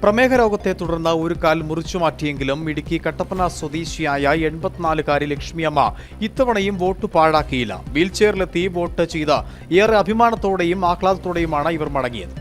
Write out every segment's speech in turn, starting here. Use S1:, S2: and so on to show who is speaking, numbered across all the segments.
S1: പ്രമേഹ രോഗത്തെ തുടർന്ന് ഒരു കാൽ മുറിച്ചു മാറ്റിയെങ്കിലും ഇടുക്കി കട്ടപ്പന സ്വദേശിയായ എൺപത്തിനാലുകാരി ലക്ഷ്മിയമ്മ ഇത്തവണയും വോട്ട് പാഴാക്കിയില്ല. വീൽചെയറിലെത്തി വോട്ട് ചെയ്ത് ഏറെ അഭിമാനത്തോടെയും ആഹ്ലാദത്തോടെയുമാണ് ഇവർ മടങ്ങിയത്.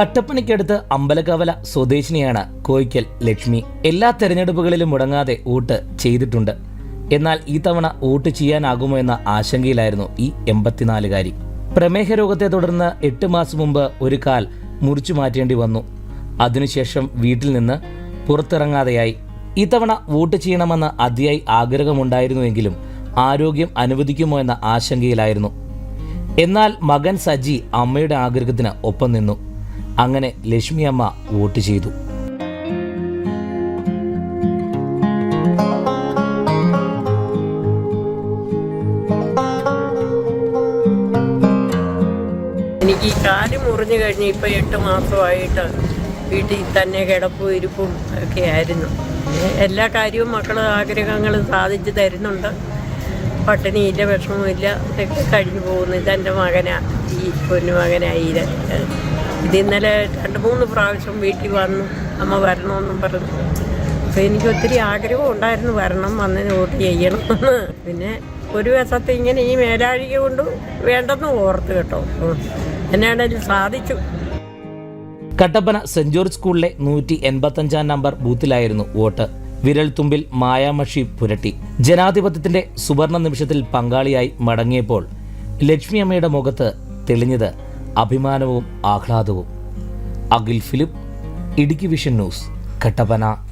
S2: കട്ടപ്പനയ്ക്കടുത്ത് അമ്പലക്കവല സ്വദേശിനിയാണ് കോയിക്കൽ ലക്ഷ്മി. എല്ലാ തെരഞ്ഞെടുപ്പുകളിലും മുടങ്ങാതെ വോട്ട് ചെയ്തിട്ടുണ്ട്. എന്നാൽ ഈ തവണ വോട്ട് ചെയ്യാനാകുമോ എന്ന ആശങ്കയിലായിരുന്നു ഈ എൺപത്തിനാലുകാരി. പ്രമേഹ രോഗത്തെ തുടർന്ന് എട്ട് മാസം മുമ്പ് ഒരു കാൽ മുറിച്ചു മാറ്റേണ്ടി വന്നു. അതിനുശേഷം വീട്ടിൽ നിന്ന് പുറത്തിറങ്ങാതെയായി. ഇത്തവണ വോട്ട് ചെയ്യണമെന്ന് അതിയായി ആഗ്രഹമുണ്ടായിരുന്നുവെങ്കിലും ആരോഗ്യം അനുവദിക്കുമോ എന്ന ആശങ്കയിലായിരുന്നു. എന്നാൽ മകൻ സജി അമ്മയുടെ ആഗ്രഹത്തിന് ഒപ്പം നിന്നു. അങ്ങനെ ലക്ഷ്മി അമ്മ വോട്ട് ചെയ്തു.
S3: എനിക്ക് കാൽ മുറിഞ്ഞു കഴിഞ്ഞ് ഇപ്പം എട്ട് മാസമായിട്ട് വീട്ടിൽ തന്നെ കിടപ്പും ഇരിപ്പും ഒക്കെ ആയിരുന്നു. എല്ലാ കാര്യവും മക്കൾ ആഗ്രഹങ്ങളും സാധിച്ചു തരുന്നുണ്ട്. പട്ടിണിയില്ല വിഷമമില്ല ഇതൊക്കെ കഴിഞ്ഞു പോകുന്നു. ഇതെന്റെ മകനാണ് ഈ പൊന്നു മകനായി. ഇത് ഇന്നലെ രണ്ട് മൂന്ന് പ്രാവശ്യം വീട്ടിൽ വന്നു. അമ്മ വരണമെന്നും പറഞ്ഞു. അപ്പോൾ എനിക്ക് ഒത്തിരി ആഗ്രഹം ഉണ്ടായിരുന്നു വരണം വന്ന് വോട്ട് ചെയ്യണം പിന്നെ ഒരു വശത്ത് ഇങ്ങനെ ഈ മേലാഴിക കൊണ്ട് വേണ്ടെന്ന് ഓർത്ത് കേട്ടോ. എന്നാണെങ്കിലും സാധിച്ചു.
S2: കട്ടപ്പന സെന്റ് ജോർജ് സ്കൂളിലെ നൂറ്റി എൺപത്തഞ്ചാം നമ്പർ ബൂത്തിലായിരുന്നു വോട്ട്. വിരൽ തുമ്പിൽ മായാമഷി പുരട്ടി. ജനാധിപത്യത്തിന്റെ സുവർണ നിമിഷത്തിൽ പങ്കാളിയായി മടങ്ങിയപ്പോൾ ലക്ഷ്മി അമ്മയുടെ മുഖത്ത് തെളിഞ്ഞത് അഭിമാനവും ആഹ്ലാദവും. Akhil Philip Idukki Vision News Kattappana.